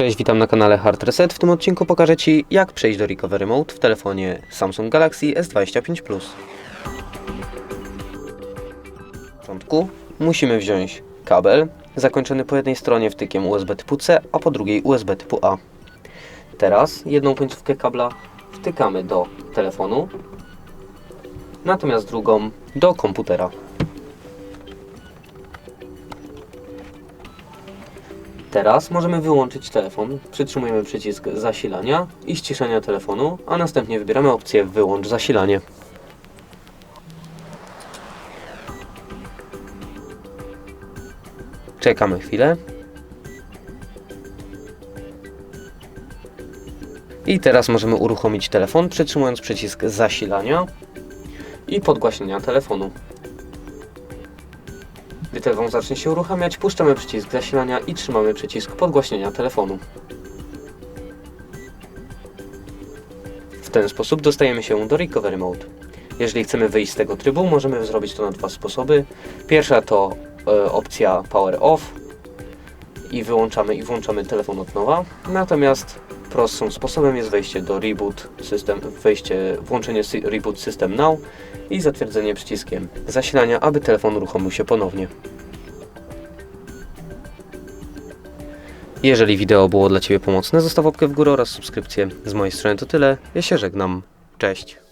Cześć, witam na kanale Hard Reset. W tym odcinku pokażę Ci, jak przejść do Recovery Mode w telefonie Samsung Galaxy S25 Plus. W początku musimy wziąć kabel zakończony po jednej stronie wtykiem USB typu C, a po drugiej USB typu A. Teraz jedną końcówkę kabla wtykamy do telefonu, natomiast drugą do komputera. Teraz możemy wyłączyć telefon, przytrzymujemy przycisk zasilania i ściszenia telefonu, a następnie wybieramy opcję wyłącz zasilanie. Czekamy chwilę. I teraz możemy uruchomić telefon, przytrzymując przycisk zasilania i podgłaśnienia telefonu. Gdy telefon zacznie się uruchamiać, puszczamy przycisk zasilania i trzymamy przycisk podgłaśnienia telefonu. W ten sposób dostajemy się do Recovery Mode. Jeżeli chcemy wyjść z tego trybu, możemy zrobić to na dwa sposoby. Pierwsza to e, opcja Power Off i wyłączamy i włączamy telefon od nowa. Natomiast prostszym sposobem jest wejście do Reboot System, wejście, włączenie Reboot System Now i zatwierdzenie przyciskiem zasilania, aby telefon uruchomił się ponownie. Jeżeli wideo było dla Ciebie pomocne, zostaw łapkę w górę oraz subskrypcję. Z mojej strony to tyle. Ja się żegnam. Cześć.